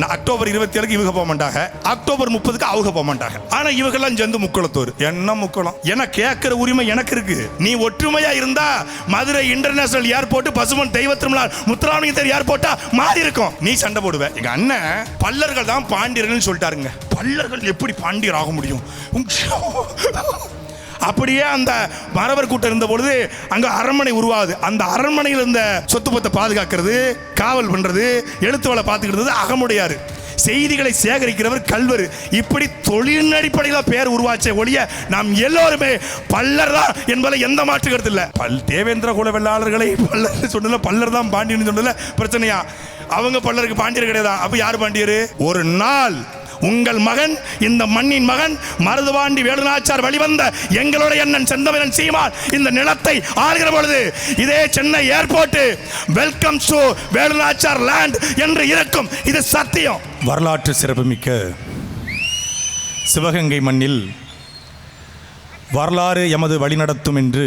நான் அக்டோபர் இருபத்தி ஏழுக்கு இவங்க போக மாட்டாங்க. அக்டோபர் முப்பதுக்கு அவங்க போக மாட்டாங்க. ஆனா இவங்கெல்லாம் சேர்ந்து முக்குளத்தூர். என்ன முக்குளம்? என கேட்கிற உரிமை எனக்கு இருக்கு. நீ ஒற்றுமையா இருந்தா மதுரை இன்டர்நேஷனல் ஏர்போர்ட் பசுமன் தெய்வ திருமலா முத்துராமலிங்கத்தர் ஏர்போர்ட்டா மாறி இருக்கும். நீ சண்டை போடுவ. எங்க அண்ணன் பல்லர்கள் தான் பாண்டியர்கள்னு சொல்லிட்டாருங்க. பல்லர்கள் எப்படி பாண்டியர் ஆக முடியும்? உங்க- அப்படியே அந்த மரவர் கூட்டம் இருந்த பொழுது அங்க அரண்மனை உருவாகுது. அந்த அரண்மனையில் இருந்த சொத்து பத்தை பாதுகாக்கிறது காவல் பண்றது எழுத்து வேலை பார்த்துக்கிறது அகமுடையாரு. செய்திகளை சேகரிக்கிறவர் கல்வர். இப்படி தொழில் அடிப்படையில் பேர் உருவாச்சே ஒழிய நாம் எல்லோருமே பல்லர் தான் என்பதில் எந்த மாற்று கருத்து இல்லை. பல் தேவேந்திர குல வெள்ளாளர்களை பல்லர் சொன்னல பல்லர் தான் பாண்டியன் சொன்னல பிரச்சனையா? அவங்க பல்லருக்கு பாண்டியர் கிடையாது? அப்போ யார் பாண்டியர்? ஒரு நாள் உங்கள் மகன் இந்த மண்ணின் மகன் மருதுவாண்டி வேலுநாச்சார் வழிவந்த எங்களுடைய அண்ணன் செந்தமிழன் சீமான் இந்த நிலத்தை ஆளுகிற பொழுது இதே Chennai airport welcome to Velunachiyar land என்று இருக்கும். இது சத்தியம். வரலாற்று சிறப்புமிக்க சிவகங்கை மண்ணில் வரலாறு எமது வழிநடத்தும் என்று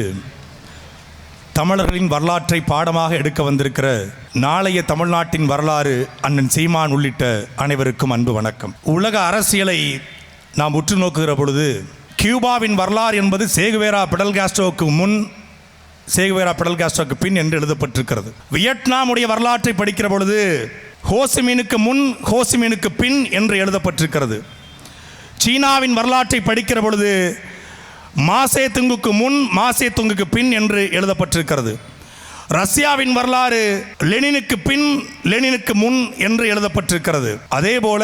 தமிழர்களின் வரலாற்றை பாடமாக எடுக்க வந்திருக்கிற நாளைய தமிழ்நாட்டின் வரலாறு அண்ணன் சீமான் உள்ளிட்ட அனைவருக்கும் அன்பு வணக்கம். உலக அரசியலை நாம் உற்று நோக்குகிற பொழுது கியூபாவின் வரலாறு என்பது சேகுவேரா பிடல் காஸ்ட்ரோவுக்கு முன் சேகுவேரா பிடல் காஸ்ட்ரோவுக்கு பின் என்று எழுதப்பட்டிருக்கிறது. வியட்நாமுடைய வரலாற்றை படிக்கிற பொழுது ஹோசிமீனுக்கு முன் ஹோசிமீனுக்கு பின் என்று எழுதப்பட்டிருக்கிறது. சீனாவின் வரலாற்றை படிக்கிற பொழுது மாசே துங்குக்கு முன் மாசே துங்குக்கு பின் என்று எழுதப்பட்டிருக்கிறது. ரஷ்யாவின் வரலாறு லெனினுக்கு பின் லெனினுக்கு முன் என்று எழுதப்பட்டிருக்கிறது. அதே போல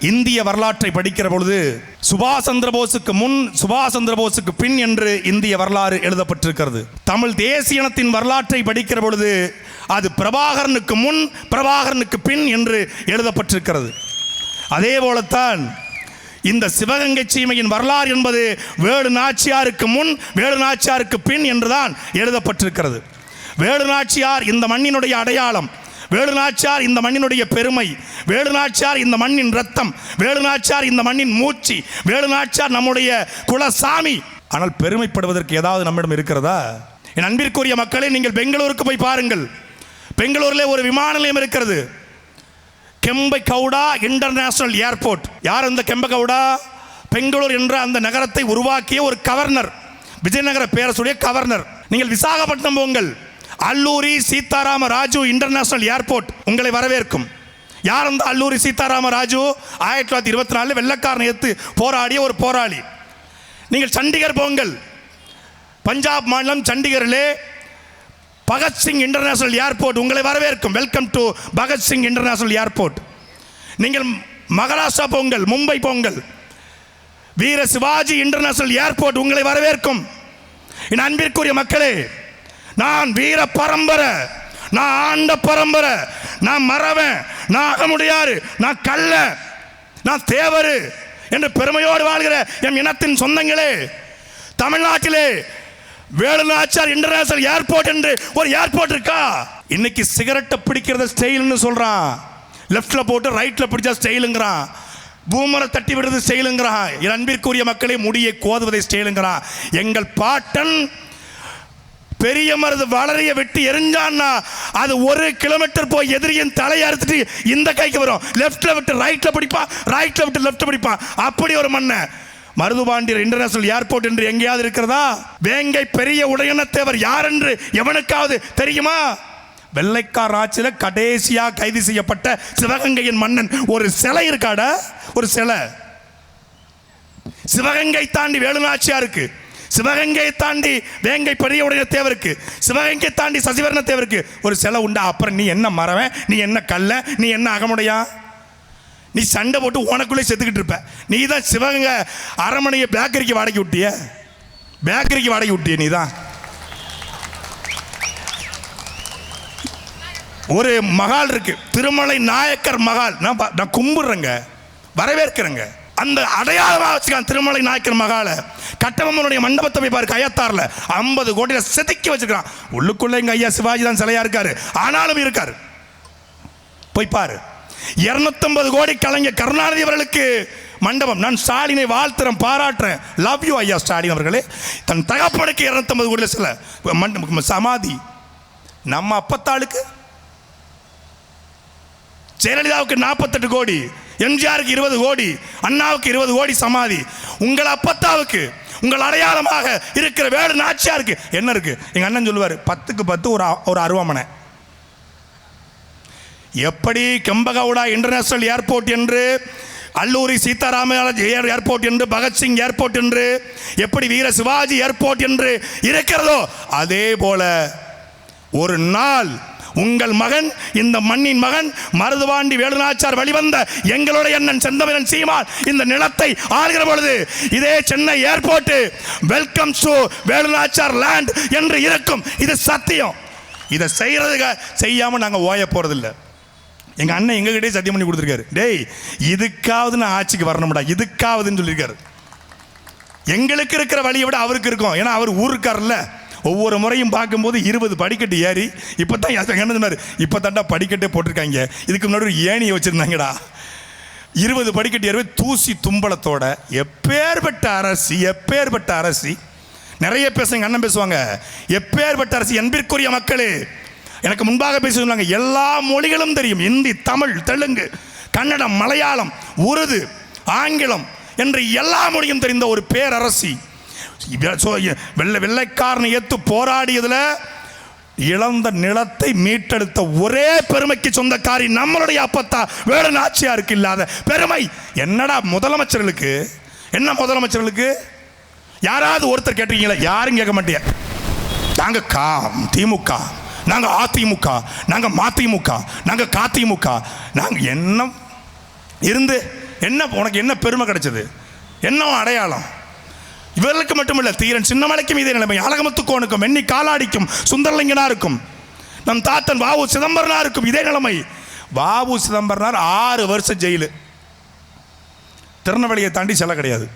இந்திய வரலாற்றை படிக்கிற பொழுது சுபாஷ் சந்திரபோஸுக்கு முன் சுபாஷ் சந்திரபோஸுக்கு பின் என்று இந்திய வரலாறு எழுதப்பட்டிருக்கிறது. தமிழ் தேசியனத்தின் வரலாற்றை படிக்கிற பொழுது அது பிரபாகரனுக்கு முன் பிரபாகரனுக்கு பின் என்று எழுதப்பட்டிருக்கிறது. அதே போலத்தான் இந்த சிவகங்கை சீமையின் வரலாறு என்பது வேடு நாச்சியாருக்கு முன் வேடு நாச்சியாருக்கு பின் என்றுதான் எழுதப்பட்டிருக்கிறது. வேடு நாச்சியார் இந்த மண்ணினுடைய அடையாளம் வேடு நாச்சியார் இந்த மண்ணினுடைய பெருமை வேடு நாச்சியார் இந்த மண்ணின் ரத்தம் வேடு நாச்சியார் இந்த மண்ணின் மூச்சு வேடு நாச்சியார் நம்முடைய குலசாமி. ஆனால் பெருமைப்படுவதற்கு ஏதாவது நம்மிடம் இருக்கிறதா? என் அன்பிற்குரிய மக்களே நீங்கள் பெங்களூருக்கு போய் பாருங்கள். பெங்களூரில் ஒரு விமான நிலையம் இருக்கிறது. Kempe Gowda international airport. யார் அந்த கெம்பை கவுடா? பெங்களூர் என்ற அந்த நகரத்தை உருவாக்கிய ஒரு கவர்னர். விஜயநகர பேரரசுடைய கவர்னர். நீங்கள் விசாகப்பட்டினம் போங்கள். அல்லூரி சீதாராம ராஜு இன்டர்நேஷனல் ஏர்போர்ட் உங்களை வரவேற்கும். யார் அந்த அல்லூரி சீதாராம ராஜு? ஆயிரத்தி தொள்ளாயிரத்தி இருபத்தி நாலில் வெள்ளக்காரனை எடுத்து போராடிய ஒரு போராளி. நீங்கள் சண்டிகர் போங்கள். பஞ்சாப் மாநிலம் சண்டிகரிலே பகத்சிங் இன்டர்நேஷனல் ஏர்போர்ட் உங்களை வரவேற்கும். Welcome to Bhagat Singh international airport. நீங்கள் மகாராஷ்டிரா பொங்கல் மும்பை பொங்கல் வீர சிவாஜி இன்டர்நேஷனல் ஏர்போர்ட் உங்களை வரவேற்கும். என் அன்பிற்குரிய மக்களே நான் வீர பரம்பரை நான் ஆண்ட பரம்பரை நான் மறவன் நான் அகமுடையாறு நான் கல்ல நான் தேவரு என்று பெருமையோடு வாழ்கிற என் இனத்தின் சொந்தங்களே தமிழ்நாட்டிலே வேலுநாச்சார் இன்டர்நேஷனல் ஏர்போர்ட் என்று ஒரு ஏர்போர்ட் இருக்கா? இன்னைக்கு சிகரெட்டை பிடிக்கிறத ஸ்டைல்னு சொல்றான். லெஃப்ட்ல போட்டு ரைட்ல பிடிச்சா ஸ்டைலுங்கிறான். பூமரை தட்டி விடுறது ஸ்டைலுங்கிறான். என் அன்பிற்குரிய மக்களை முடியை கோதுவதை ஸ்டைலுங்கிறான். எங்கள் பாட்டன் பெரிய மருது வளரைய வெட்டி எரிஞ்சான்னா அது ஒரு கிலோமீட்டர் போய் எதிரியின் தலையை அறுத்துட்டு இந்த கைக்கு வரும். லெஃப்டில் விட்டு ரைட்டில் பிடிப்பான் ரைட்டில் விட்டு லெஃப்ட் பிடிப்பான். அப்படி ஒரு மண்ணை. மருதுபாண்டியர் இன்டர்நேஷனல் ஏர்போர்ட் என்று எங்கேயாவது இருக்கிறதா? வேங்கை பெரிய உடையனத்தேவர் யார் என்று எவனுக்காவது தெரியுமா? வெள்ளைக்கார் ஆட்சியில் கடைசியாக கைது செய்யப்பட்ட சிவகங்கையின் மன்னன். ஒரு சிலை இருக்காட? ஒரு சிலை. சிவகங்கை தாண்டி வேலுநாச்சியாருக்கு. சிவகங்கையை தாண்டி வேங்கை பெரிய உடைய தேவருக்கு சிவகங்கை தாண்டி சசிவர்ண தேவருக்கு ஒரு சிலை உண்டா? அப்புறம் நீ என்ன மறவன் நீ என்ன கல்ல நீ என்ன அகமுடையா? நீ சண்டை போட்டு உனக்குள்ளே செத்துக்கிட்டு இருப்ப. நீ தான் சிவகங்கை அரமனையை பேக்கரிக்கு வாடகை விட்டிய பேக்கரிக்கு வாடகை விட்டிய நீ தான் ஒரு மகால் இருக்கு. திருமலை நாயக்கர் மகால். நான் நான் கும்பிடுறேங்க. வரவேற்கிறேங்க. அந்த அடையாளமாக வச்சுக்கான் திருமலை நாயக்கர் மகாலை. கட்டபொம்மனுடைய மண்டபத்தை போய் பாரு கயத்தாரில். ஐம்பது கோடியில் செதுக்கி வச்சுக்கிறான். உள்ளுக்குள்ளே எங்கள் ஐயா சிவாஜி தான் சிலையாக இருக்கார். ஆனாலும் இருக்கார். போய் பாரு. இருநூத்தம்பது கோடி கலைஞர் கருணாநிதி அவர்களுக்கு மண்டபம். நான் ஸ்டாலினை வாழ்த்துறேன் பாராட்டுறேன். லவ் யூ ஐயா ஸ்டாலின் அவர்களே. தன் தகப்பனுக்கு இருநூத்தம்பது கோடியில் சில மண்டபம் சமாதி. நம்ம அப்பத்தாளுக்கு? ஜெயலலிதாவுக்கு நாற்பத்தெட்டு கோடி எம்ஜிஆருக்கு இருபது கோடி அண்ணாவுக்கு இருபது கோடி சமாதி. உங்கள் அப்பத்தாவுக்கு உங்கள் அடையாளமாக இருக்கிற வேடு நாச்சியாருக்கு என்ன இருக்கு? எங்கள் அண்ணன் சொல்லுவார் பத்துக்கு பத்து ஒரு அ- ஒரு அருவாமனை. எப்படி கெம்பகவுடா இன்டர்நேஷனல் ஏர்போர்ட் என்று அல்லூரி சீதாராமராஜ் ஏர் ஏர்போர்ட் என்று பகத்சிங் ஏர்போர்ட் என்று எப்படி வீர சிவாஜி ஏர்போர்ட் என்று இருக்கிறதோ அதே போல ஒரு நாள் உங்கள் மகன் இந்த மண்ணின் மகன் மருதுவாண்டி வேலுநாச்சார் வெளிவந்த எங்களுடைய அண்ணன் செந்தமிழன் சீமான் இந்த நிலத்தை ஆளுகிற பொழுது இதே Chennai airport welcome to Velunachiyar land என்று இருக்கும். இது சத்தியம். இதை செய்யறதுக்கு செய்யாம நாங்கள் ஓய போறதில்லை. எங்கள் அண்ணன் எங்ககிட்டே சத்தியம் பண்ணி கொடுத்துருக்காரு. டேய் இதுக்காவது நான் ஆட்சிக்கு வரணும்டா. இதுக்காவதுன்னு சொல்லியிருக்காரு. எங்களுக்கு இருக்கிற வழியை விட அவருக்கு இருக்கும். ஏன்னா அவர் ஊருக்காரர்ல. ஒவ்வொரு முறையும் பார்க்கும்போது இருபது படிக்கட்டு ஏறி இப்போ தான் என்ன சொன்னார்? இப்போ தாண்டா படிக்கட்டே போட்டிருக்காங்க. இதுக்கு முன்னாடி ஒரு ஏணியை வச்சுருந்தாங்கடா. இருபது படிக்கட்டு ஏறவே தூசி தும்பளத்தோட எப்பேற்பட்ட அரசி எப்பேற்பட்ட அரசி. நிறைய பேச எங்கள் அண்ணன் பேசுவாங்க. எப்பேற்பட்ட அரசி என்பிற்குரிய மக்களே. எனக்கு முன்பாக பேச சொன்னாங்க எல்லா மொழிகளும் தெரியும். இந்தி தமிழ் தெலுங்கு கன்னடம் மலையாளம் உருது ஆங்கிலம் என்று எல்லா மொழியும் தெரிந்த ஒரு பேரரசி. வெள்ளை வெள்ளைக்காரனை ஏத்து போராடியதில் இழந்த நிலத்தை மீட்டெடுத்த ஒரே பெருமைக்கு சொந்தக்காரி நம்மளுடைய அப்பத்தா வேறு நாச்சியாருக்கு இல்லாத பெருமை. என்னடா முதலமைச்சர்களுக்கு? என்ன முதலமைச்சர்களுக்கு? யாராவது ஒருத்தர் கேட்டிருக்கீங்களா? யாரும் கேட்க மாட்டேன் நாங்கள் கா திமுக நாங்கள் அதிமுக நாங்கள் மதிமுக நாங்கள் காத்திமுக நாங்கள் என்ன இருந்து என்ன உனக்கு என்ன பெருமை கிடைச்சது? என்ன அடையாளம்? இவர்களுக்கு மட்டுமில்லை தீரன் சின்னமலைக்கும் இதே நிலைமை அழகமத்துக்கோனுக்கும் எண்ணி காலாடிக்கும் சுந்தரலிங்கனாருக்கும் நம் தாத்தன் வாவு சிதம்பரனாருக்கும் இதே நிலைமை. வாவு சிதம்பரனார் ஆறு வருஷம் ஜெயிலு. திருநெல்வேலியை தாண்டி சிலை கிடையாது.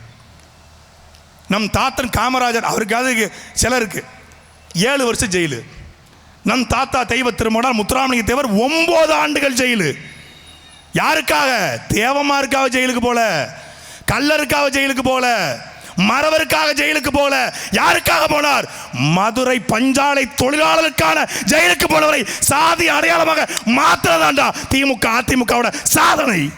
நம் தாத்தன் காமராஜர் அவருக்காவது சில இருக்கு. ஏழு வருஷம் ஜெயிலு. நம் தாத்தா தெய்வ திருமணம் முத்துராமலிங்க தேவர் ஒன்பது ஆண்டுகள் ஜெயிலு. யாருக்காக? தேவமாருக்காக ஜெயிலுக்கு போல கல்லருக்காக ஜெயிலுக்கு போல மறவருக்காக ஜெயிலுக்கு போல யாருக்காக போனார்? மதுரை பஞ்சாலை தொழிலாளருக்கான ஜெயிலுக்கு போனவரை சாதி அடையாளமாக மாத்திரதாண்டா திமுக அதிமுகவோட சாதனை.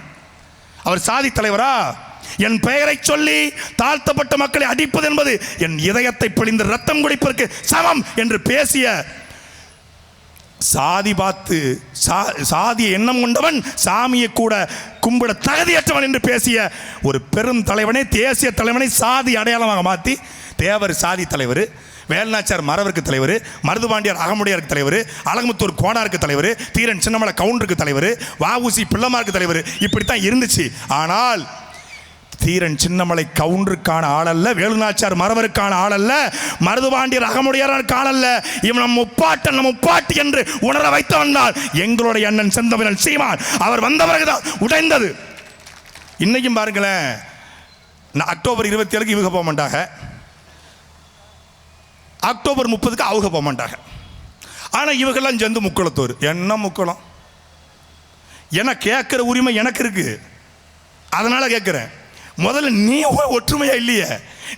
அவர் சாதி தலைவரா? என் பெயரை சொல்லி தாழ்த்தப்பட்ட மக்களை அடிப்பது என்பது என் இதயத்தை பிழிந்து ரத்தம் குடிப்பதற்கு சமம் என்று பேசிய சாதி பார்த்து சா- சாதிய எண்ணம் கொண்டவன் சாமியை கூட கும்பிட தகுதியற்றவன் என்று பேசிய ஒரு பெரும் தலைவனை தேசிய தலைவனை சாதி அடையாளமாக மாற்றி தேவர் சாதி தலைவர் வேல்நாச்சார் மரவருக்கு தலைவர் மருதுபாண்டியார் அகமுடையாருக்கு தலைவர் அலகமுத்தூர் கோனாருக்கு தலைவர் தீரன் சின்னமலை கவுண்டருக்கு தலைவர் வாவுசி பிள்ளமாருக்கு தலைவர் இப்படித்தான் இருந்துச்சு. ஆனால் தீரன் சின்னமலை கவுண்டருக்கான ஆளல்ல வேலுநாச்சார் மரவருக்கான ஆளல்ல மருதுபாண்டியர் அகமுடையாருக்கான ஆளல்ல இவன் நம் முப்பாட்டன் நம் முப்பாட்டி என்று உணர வைத்தவன் தான் எங்களுடைய அண்ணன் செந்தமிழன் சீமான். அவர் வந்த பிறகுதான் உடைந்தது. இன்னைக்கும் பாருங்களேன் நான் அக்டோபர் இருபத்தி ஏழுக்கு இவங்க போக மாட்டாங்க அக்டோபர் முப்பதுக்கு அவங்க போக மாட்டாங்க ஆனால் இவங்கெல்லாம் சேர்ந்து முக்குளத்தூர். என்ன முக்குளம்? என கேட்குற உரிமை எனக்கு இருக்குது அதனால் கேட்குறேன். முதல்ல நீ ஒற்றுமையா இல்லையே?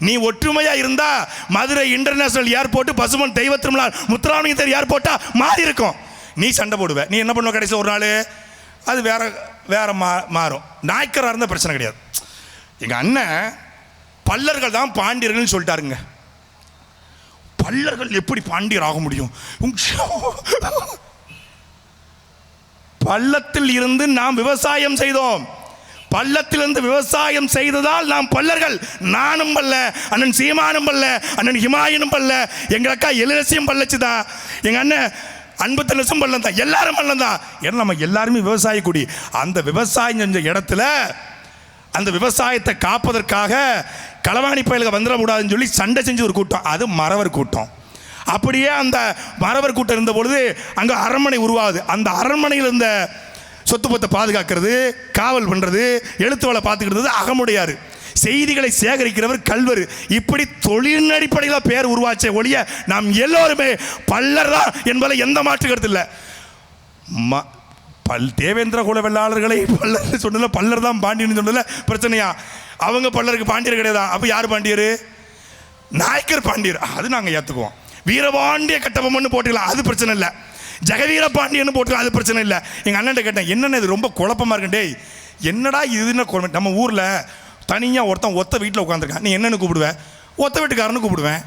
நீ ஒற்றுமையா இருந்தா மதுரை இன்டர்நேஷனல் ஏர்போர்ட் பசுமன் தெய்வ திருமலா முத்துராமலிங்கத்தர் ஏர்போர்ட்டா மாறி இருக்கும். நீ சண்டை போடுவ. நீ என்ன பண்ணுவ கடைசி ஒரு நாள்? அது வேற வேற மா மாறும். நாய்க்கராக இருந்தால் பிரச்சனை கிடையாது. எங்கள் அண்ணன் பல்லர்கள் தான் பாண்டியர்கள்னு சொல்லிட்டாருங்க. பல்லர்கள் எப்படி பாண்டியர் ஆக முடியும்? பள்ளத்தில் இருந்து நாம் விவசாயம் செய்தோம். பள்ளத்திலிருந்து விவசாயம் செய்ததால் நாம் பல்லர்கள் நானும் பல்ல அண்ணன் சீமானும் பல்ல அண்ணன் ஹிமாயனும் பல்ல எங்கள் அக்கா எழிலசியும் பல்லச்சு தான் எங்கள் அண்ணன் அன்பு லட்சம் பள்ளம் தான் எல்லாரும் பள்ளம் தான் ஏன்னா நம்ம எல்லாருமே விவசாய குடி. அந்த விவசாயம் செஞ்ச இடத்துல அந்த விவசாயத்தை காப்பதற்காக களவாணி பயலுக்கு வந்துடக்கூடாதுன்னு சொல்லி சண்டை செஞ்சு ஒரு கூட்டம். அது மறவர் கூட்டம். அப்படியே அந்த மறவர் கூட்டம் இருந்த பொழுது அங்கே அரண்மனை உருவாகுது. அந்த அரண்மனையில் இருந்த சொத்து பத்தை பாதுகாக்கிறது காவல் பண்ணுறது எழுத்து வேலை பார்த்துக்கிறது அகமுடையார். செய்திகளை சேகரிக்கிறவர் கல்வர். இப்படி தொழில் அடிப்படையில் பேர் உருவாச்சே ஒழிய நாம் எல்லோருமே பல்லர் தான் என்பதில் எந்த மாற்று கருத்து இல்லை. ம பல் தேவேந்திர குல வெள்ளாளர்களை பல்லர் சொன்னதில்ல பல்லர் தான் பாண்டியன் சொன்னதில்ல பிரச்சனையா? அவங்க பல்லருக்கு பாண்டியர் கிடையாதா? அப்போ யார் பாண்டியர்? நாயக்கர் பாண்டியர். அது நாங்கள் ஏற்றுக்குவோம் வீரபாண்டிய கட்டபொம்மன் போட்டுக்கலாம் அது பிரச்சனை இல்லை. ஜெகவீர பாண்டியன்னு போட்டு அது பிரச்சனை இல்லை. எங்கள் அண்ணன் கேட்டேன் என்னென்ன இது ரொம்ப குழப்பமா இருக்கு? டேய் என்னடா இதுன்னு நம்ம ஊரில் தனியாக ஒருத்தன் ஒத்த வீட்டில் உட்காந்துருக்கான் நீ என்னன்னு கூப்பிடுவேன் ஒத்த வீட்டுக்காரன்னு கூப்பிடுவேன்.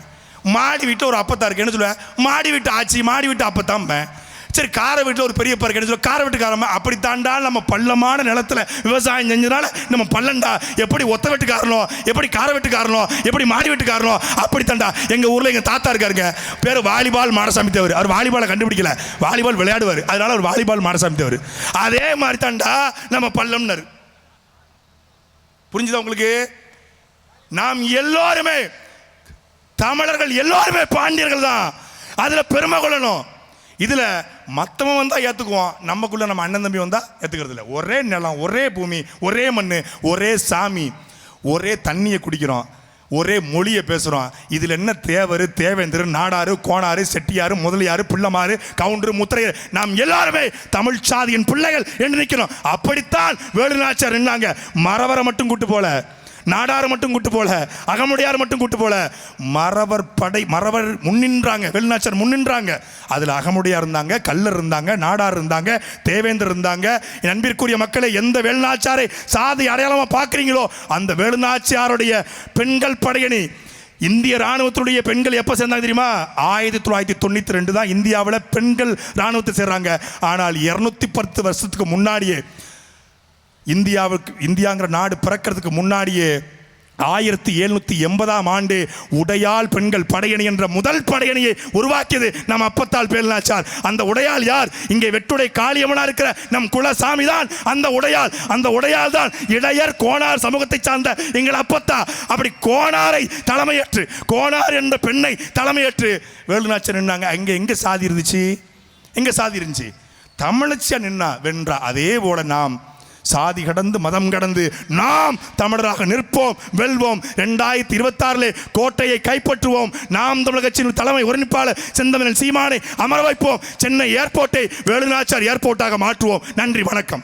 மாடி வீட்டில் ஒரு அப்பத்தா இருக்கேன்னு சொல்லுவேன் மாடி வீட்டு ஆச்சி மாடி வீட்டு அப்பத்தாம்பேன். சரி காரை வீட்டில் ஒரு பெரிய பார்க்க சொல்லுவேன் காரை வீட்டுக்காரம்மா அப்படி தாண்டா நம்ம பள்ளமான நிலத்தில் விவசாயம் செஞ்சதுனால நம்ம பள்ளண்டா எப்படி ஒத்த வீட்டுக்காரனோ எப்படி காரை வீட்டுக்காரனோ எப்படி மாடி வீட்டுக்காரனோ அப்படி தாண்டா எங்கள் ஊரில் எங்கள் தாத்தா இருக்காருங்க. பேர் வாலிபால் மாடசாமி தேவர். அவர் வாலிபாலை கண்டுபிடிக்கல. வாலிபால் விளையாடுவார். அதனால அவர் வாலிபால் மாடசாமி தேவர். அதே மாதிரி தாண்டா நம்ம பள்ளம்னர். புரிஞ்சுதா உங்களுக்கு? நாம் எல்லோருமே தமிழர்கள் எல்லோருமே பாண்டியர்கள் தான் அதில் பெருமை கொள்ளணும். இதில் மற்றவன் வந்தால் ஏற்றுக்குவோம் நமக்குள்ள நம்ம அண்ணன் தம்பி வந்தால் ஏற்றுக்கிறது இல்லை. ஒரே நிலம் ஒரே பூமி ஒரே மண் ஒரே சாமி ஒரே தண்ணியை குடிக்கிறோம். ஒரே மொழியை பேசுகிறோம் இதில் என்ன தேவர் தேவேந்திரு நாடாறு கோணாறு செட்டியாறு முதலியார் பிள்ளமாறு கவுண்டரு முத்திரையர் நாம் எல்லாருமே தமிழ் சாதியின் பிள்ளைகள் என்று நிற்கிறோம் அப்படித்தான் வேலுநாச்சார் நின்னாங்க. மறவரை மட்டும் கூட்டு போல. நாடார் மட்டும் கூட்டு போல அகமுடையார் மட்டும் கூட்டு போல மறவர் படை மறவர் முன்னின்றாங்க வெளிநாச்சர் முன்னின்றாங்க. அதில் அகமுடையார் இருந்தாங்க கல்லர் இருந்தாங்க நாடார் இருந்தாங்க தேவேந்தர் இருந்தாங்க. நண்பிற்குரிய அன்பிற்குரிய மக்களை எந்த வேலுநாச்சாரை சாதி அடையாளமாக பார்க்குறீங்களோ அந்த வேலுநாச்சியாருடைய பெண்கள் படையணி இந்திய ராணுவத்துடைய பெண்கள் எப்போ சேர்ந்தாங்க தெரியுமா? ஆயிரத்தி தொள்ளாயிரத்தி தொண்ணூற்றி ரெண்டு தான் இந்தியாவில் பெண்கள் ராணுவத்தை சேர்றாங்க. ஆனால் இரநூத்தி பத்து வருஷத்துக்கு முன்னாடியே இந்தியாவுக்கு இந்தியாங்கிற நாடு பிறக்கிறதுக்கு முன்னாடியே ஆயிரத்தி எழுநூத்தி எண்பதாம் ஆண்டு உடையால் பெண்கள் படையணி என்ற முதல் படையணியை உருவாக்கியது நம் அப்பத்தால் பேல்நாச்சார். அந்த உடையால் யார்? இங்கே வெட்டுடை காளியம்மனா இருக்கிற நம் குலசாமி தான். அந்த உடையால் அந்த உடையால் தான் இடையர் கோணார் சமூகத்தை சார்ந்த எங்கள் அப்பத்தா. அப்படி கோணாரை தலைமையற்று கோணார் என்ற பெண்ணை தலைமையற்று வேலுநாச்சர் நின்னாங்க. அங்கே எங்கே சாதி இருந்துச்சு? எங்கே சாதி இருந்துச்சு? தமிழச்சியா நின்னா வென்றா அதே போல நாம் சாதி கடந்து மதம் கடந்து நாம் தமிழராக நிற்போம் வெல்வோம். ரெண்டாயிரத்தி இருபத்தாறிலே கோட்டையை கைப்பற்றுவோம். நாம் தமிழக கட்சியின் தலைமை ஒருங்கிணைப்பாளர் செந்தமிழன் சீமானை அமர வைப்போம். சென்னை ஏர்போர்ட்டை வேலுநாச்சார் ஏர்போர்ட்டாக மாற்றுவோம். நன்றி வணக்கம்.